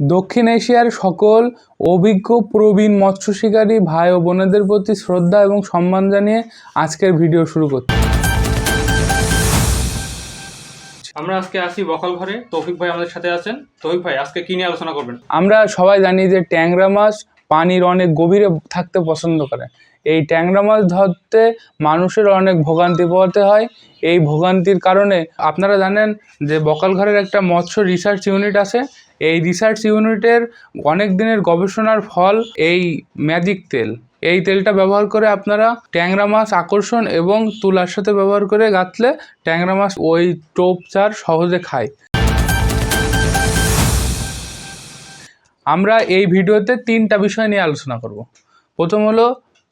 দক্ষিণ এশিয়ার সকল অভিজ্ঞ প্রবীণ মৎস্য শিকারী ভাই ও বোনেদের প্রতি শ্রদ্ধা এবং সম্মান জানিয়ে আজকের ভিডিও শুরু করছি। আমরা আজকে আসি বকল ঘরে। তৌফিক ভাই আমাদের সাথে আছেন। তৌফিক ভাই আজকে কি নিয়ে আলোচনা করবেন? আমরা সবাই জানি যে ট্যাংরা মাছ পানির অনেক গভীরে থাকতে পছন্দ করে। এই ট্যাংরা মাছ ধরতে মানুষের অনেক ভোগান্তি পোহাতে হয়। এই ভোগান্তির কারণে আপনারা জানেন যে বকালঘরের একটা মৎস্য রিসার্চ ইউনিট আছে। এই রিসার্চ ইউনিটের অনেক দিনের গবেষণার ফল এই ম্যাজিক তেল। এই তেলটা ব্যবহার করে আপনারা ট্যাংরা মাছ আকর্ষণ এবং তুলার সাথে ব্যবহার করে গাঁথলে ট্যাংরা মাছ ওই টোপ চার সহজে খায়। আমরা এই ভিডিওতে তিনটা বিষয় নিয়ে আলোচনা করব। প্রথম হলো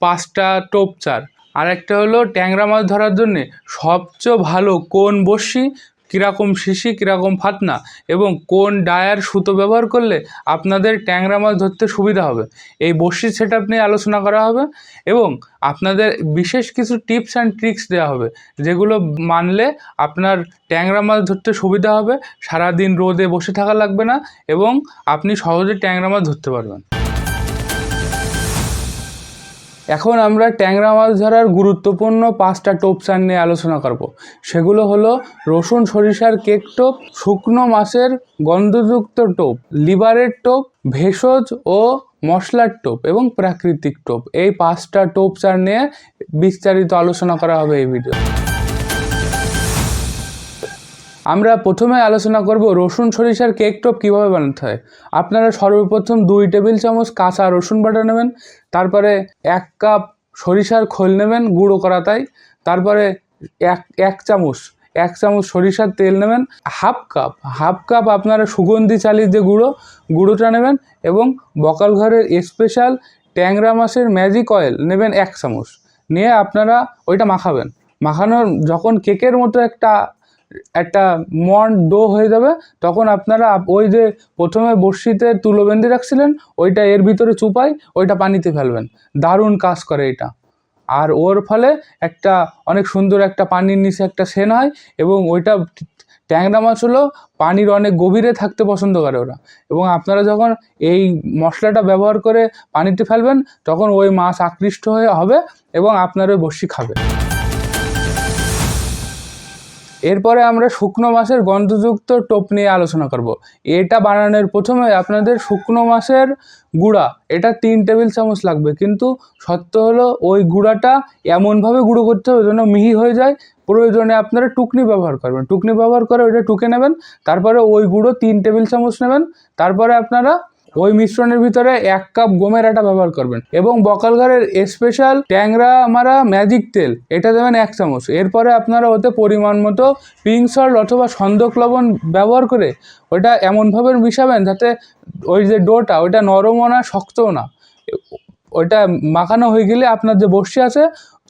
পাঁচটা টোপ চার। আর একটা হলো ট্যাংরা মাছ ধরার জন্যে সবচেয়ে ভালো কোন বড়শি, কীরকম শিশি, কীরকম ফাতনা এবং কোন ডায়ার সুতো ব্যবহার করলে আপনাদের ট্যাংরা মাছ ধরতে সুবিধা হবে? এই বড়শির সেট নিয়ে আলোচনা করা হবে এবং আপনাদের বিশেষ কিছু টিপস অ্যান্ড ট্রিক্স দেওয়া হবে যেগুলো মানলে আপনার ট্যাংরা মাছ ধরতে সুবিধা হবে। সারাদিন রোদে বসে থাকা লাগবে না এবং আপনি সহজে ট্যাংরা মাছ ধরতে পারবেন। এখন আমরা ট্যাংরা মাছ ধরার গুরুত্বপূর্ণ পাঁচটা টোপ চার নিয়ে আলোচনা করব। সেগুলো হলো রসুন, সরিষার কেক টোপ, শুকনো মাছের গন্ধযুক্ত টোপ, লিভারের টোপ, ভেষজ ও মশলার টোপ এবং প্রাকৃতিক টোপ। এই পাঁচটা টোপ চার নিয়ে বিস্তারিত আলোচনা করা হবে এই ভিডিও আমরা প্রথমে আলোচনা করব রসুন, সরিষার কেক টপ কীভাবে বানাতে হয়। আপনারা সর্বপ্রথম দুই টেবিল চামচ কাঁচা রসুন বাটা নেবেন, তারপরে এক কাপ সরিষার খোল নেবেন গুঁড়ো করা তাই, তারপরে এক এক চামচ এক চামচ সরিষার তেল নেবেন, হাফ কাপ হাফ কাপ আপনারা সুগন্ধি চালির যে গুঁড়ো, গুঁড়োটা নেবেন এবং বকাল ঘরের স্পেশাল ট্যাংরা মাছের ম্যাজিক অয়েল নেবেন এক চামচ। নিয়ে আপনারা ওইটা মাখাবেন। মাখানোর যখন কেকের মতো একটা একটা মন ডো হয়ে যাবে, তখন আপনারা ওই যে প্রথমে বড়শিতে তুলো বেঁধে রাখছিলেন, ওইটা এর ভিতরে চুপাই ওইটা পানিতে ফেলবেন। দারুণ কাজ করে এটা। আর ওর ফলে একটা অনেক সুন্দর একটা পানির নিচে একটা সেন হয় এবং ওইটা ট্যাংরা মাছ হলো পানির অনেক গভীরে থাকতে পছন্দ করে ওরা। এবং আপনারা যখন এই মশলাটা ব্যবহার করে পানিতে ফেলবেন, তখন ওই মাছ আকৃষ্ট হয়ে হবে এবং আপনার ওই বড়শি খাবে। এরপরে আমরা শুকনো মাছের গন্ধযুক্ত টোপ নিয়ে আলোচনা করব। এটা বানানোর প্রথমে আপনাদের শুকনো মাছের গুঁড়া, এটা তিন টেবিল চামচ লাগবে, কিন্তু সত্য হলো ওই গুঁড়াটা এমনভাবে গুঁড়ো করতে হবে যেন মিহি হয়ে যায়। প্রয়োজনে আপনারা টুকনি ব্যবহার করবেন। টুকনি ব্যবহার করে ওইটা টুকে নেবেন, তারপরে ওই গুঁড়ো তিন টেবিল চামচ নেবেন, তারপরে আপনারা ওই মিশ্রণের ভিতরে এক কাপ গমের আটা ব্যবহার করবেন। এবং বকালঘরের স্পেশাল ট্যাংরা মারা ম্যাজিক তেল, এটা দেবেন এক চামচ। এরপরে আপনারা ওতে পরিমাণ মতো পিঙ্ক সল্ট অথবা সন্দক লবণ ব্যবহার করে ওটা এমনভাবে মিশাবেন যাতে ওই যে ডোটা, ওইটা নরমও না, শক্তও না। ওইটা মাখানো হয়ে গেলে আপনার যে বড়শি আছে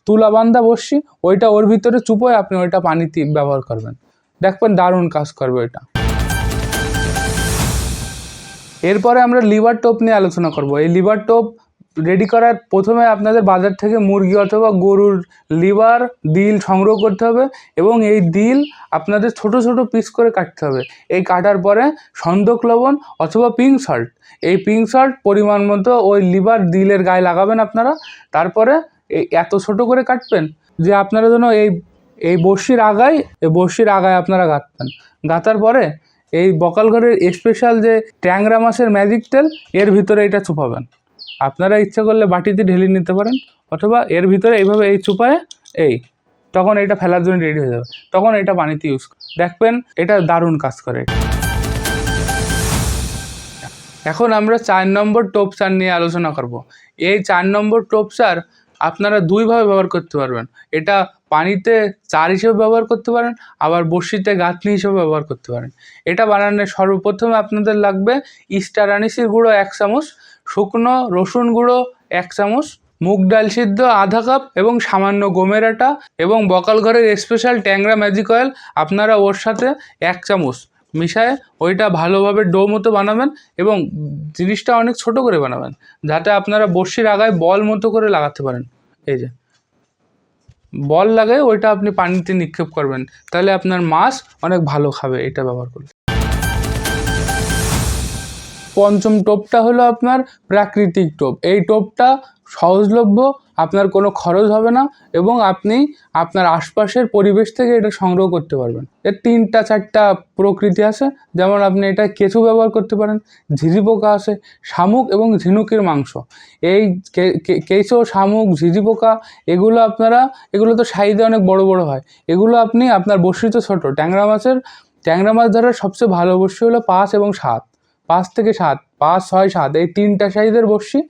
তুলা বান্ধা বড়শি, ওইটা ওর ভিতরে চুপোয় আপনি ওইটা পানিতে ব্যবহার করবেন। দেখবেন দারুণ কাজ করবে এটা এরপরে আমরা লিভার টোপ নিয়ে আলোচনা করব। এই লিভার টোপ রেডি করার প্রথমে আপনাদের বাজার থেকে মুরগি অথবা গরুর লিভার, দিল সংগ্রহ করতে হবে এবং এই দিল আপনাদের ছোট ছোট পিস করে কাটতে হবে। এই কাটার পরে সন্দক লবণ অথবা পিঙ্ক সল্ট এই পিঙ্ক সল্ট পরিমাণ মতো ওই লিভার দিলের গায়ে লাগাবেন আপনারা। তারপরে এই এত ছোট করে কাটবেন যে আপনারা যেন এই এই বড়শির আগায়, এই বড়শির আগায় আপনারা গাঁথবেন গাঁথার পরে এই বকালঘরের স্পেশাল যে ট্যাংরা মাছের ম্যাজিক তেল, এর ভিতরে এটা চুপাবেন। আপনারা ইচ্ছা করলে বাটিতে ঢেলে নিতে পারেন, অথবা এর ভিতরে এইভাবে এই চুপায় এই, তখন এটা ফেলার জন্য রেডি হয়ে যাবে। তখন এটা পানিতে ইউজ দেখবেন এটা দারুণ কাজ করে। এখন আমরা চার নম্বর টোপ চার নিয়ে আলোচনা করব। এই চার নম্বর টোপ চার আপনারা দুইভাবে ব্যবহার করতে পারবেন। এটা পানিতে চার হিসেবে ব্যবহার করতে পারেন, আবার বড়শিতে গাঁথনি হিসেবে ব্যবহার করতে পারেন। এটা বানানোর সর্বপ্রথমে আপনাদের লাগবে ইস্টার আনিসির গুঁড়ো এক চামচ, শুকনো রসুন গুঁড়ো এক চামচ, মুগ ডাল সিদ্ধ আধা কাপ এবং সামান্য গমের আটা এবং বকাল ঘরের স্পেশাল ট্যাংরা ম্যাজিক অয়েল আপনারা ওর সাথে এক চামচ মিশায় ওইটা ভালোভাবে ডো মতো বানাবেন এবং জিনিসটা অনেক ছোট করে বানাবেন, যাতে আপনারা বড়শির আগায় বল মতো করে লাগাতে পারেন। এই যে। বল লাগে, ওইটা আপনি পানিতে নিক্ষেপ করবেন। তাহলে আপনার মাছ অনেক ভালো খাবে, এটা ব্যবহার করলে। পঞ্চম টোপটা হলো আপনার প্রাকৃতিক টোপ। এই টোপটা সহজলভ্য, আপনার কোনো খরচ হবে না এবং আপনি আপনার আশপাশের পরিবেশ থেকে এটা সংগ্রহ করতে পারবেন। এর তিনটা, চারটা প্রকৃতি আছে, যেমন আপনি এটা কেঁচু ব্যবহার করতে পারেন ঝিঝি পোকা আছে, শামুক এবং ঝিনুকের মাংস। এই কেঁচো, শামুক ঝিঝি পোকা এগুলো আপনারা, এগুলো তো সাইজে অনেক বড় বড় হয়। এগুলো আপনি আপনার বড়শি তো ছোটো ট্যাংরা মাছের, ট্যাংরা মাছ ধরার সবচেয়ে ভালো বড়শি হলো পাঁচ এবং সাত। পাঁচ থেকে সাত, পাঁচ, ছয়, সাত, এই তিনটা সাইজের বর্ষি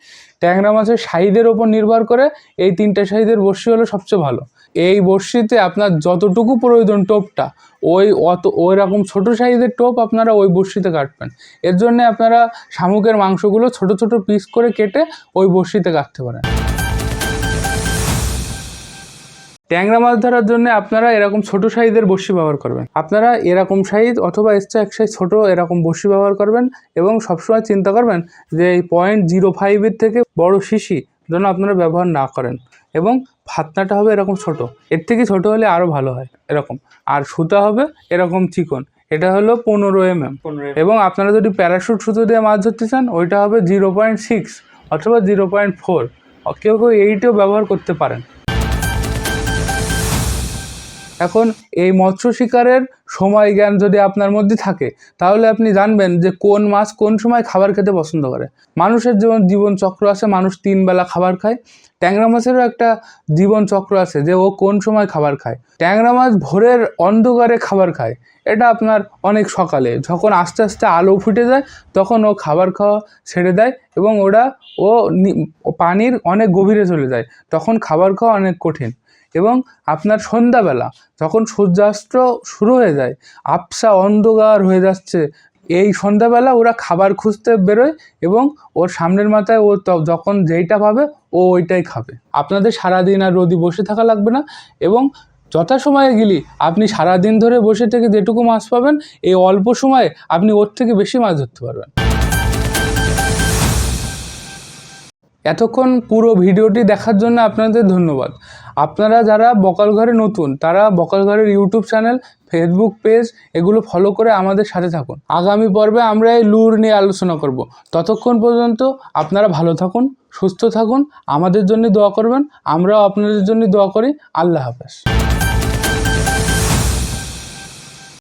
ট্যাংরা মাছের সাইজের ওপর নির্ভর করে এই তিনটা সাইজের বর্ষি হলো সবচেয়ে ভালো। এই বড়শিতে আপনার যতটুকু প্রয়োজন টোপটা, ওই অত ওই রকম ছোটো সাইজের টোপ আপনারা ওই বর্ষিতে কাটবেন। এর জন্য আপনারা শামুকের মাংসগুলো ছোট ছোট পিস করে কেটে ওই বর্ষিতে কাটতে পারেন। ট্যাংরা মাছ ধরার জন্য আপনারা এরকম ছোট সাইজের বড়শি ব্যবহার করবেন। আপনারা এরকম সাইজ অথবা এক্সট্রা এক সাইজ ছোটো এরকম বড়শি ব্যবহার করবেন এবং সবসময় চিন্তা করবেন যে এই পয়েন্ট জিরো ফাইভের থেকে বড় শিশি যেন আপনারা ব্যবহার না করেন এবং ফাতনাটা হবে এরকম ছোট। এর থেকে ছোট হলে আরও ভালো হয় এরকম। আর সুতা হবে এরকম চিকন। এটা হলো পনেরো এম এম পনেরো এবং আপনারা যদি প্যারাশুট সুতো দিয়ে মাছ ধরতে চান ওইটা হবে জিরো পয়েন্ট সিক্স অথবা জিরো পয়েন্ট ফোর কেউ কেউ এইটও ব্যবহার করতে পারেন। এখন এই মৎস্য শিকারের সময় জ্ঞান যদি আপনার মধ্যে থাকে, তাহলে আপনি জানবেন যে কোন মাছ কোন সময় খাবার খেতে পছন্দ করে। মানুষের যেমন জীবন চক্র আছে, মানুষ তিন বেলা খাবার খায়। ট্যাংরা মাছেরও একটা জীবন চক্র আছে যে ও কোন সময় খাবার খায়। ট্যাংরা মাছ ভোরের অন্ধকারে খাবার খায়। এটা আপনার অনেক সকালে। যখন আস্তে আস্তে আলো ফুটে যায়, তখন ও খাবার খাওয়া ছেড়ে দেয় এবং ওরা ও পানির অনেক গভীরে চলে যায়। তখন খাবার খাওয়া অনেক কঠিন। এবং আপনার সন্ধ্যাবেলা যখন সূর্যাস্ত শুরু হয়ে যায় আবসা অন্ধকার হয়ে যাচ্ছে, এই সন্ধ্যাবেলা ওরা খাবার খুঁজতে বেরোয় এবং ওর সামনের মাথায় ও যখন যেইটা পাবে ও ওইটাই খাবে। আপনাদের সারাদিন আর রোদি বসে থাকা লাগবে না এবং যথাসময়ে গেলি আপনি সারাদিন ধরে বসে থেকে যেটুকু মাছ পাবেন, এই অল্প সময়ে আপনি ওর থেকে বেশি মাছ ধরতে পারবেন। এতক্ষণ পুরো ভিডিওটি দেখার জন্য আপনাদের ধন্যবাদ। আপনারা যারা বকাল ঘরে নতুন, তারা বকাল ঘরের ইউটিউব চ্যানেল, ফেসবুক পেজ এগুলো ফলো করে আমাদের সাথে থাকুন। আগামী পর্বে আমরা এই লুর নিয়ে আলোচনা করব। ততক্ষণ পর্যন্ত আপনারা ভালো থাকুন, সুস্থ থাকুন, আমাদের জন্য দোয়া করবেন, আমরাও আপনাদের জন্য দোয়া করি। আল্লাহ হাফেজ।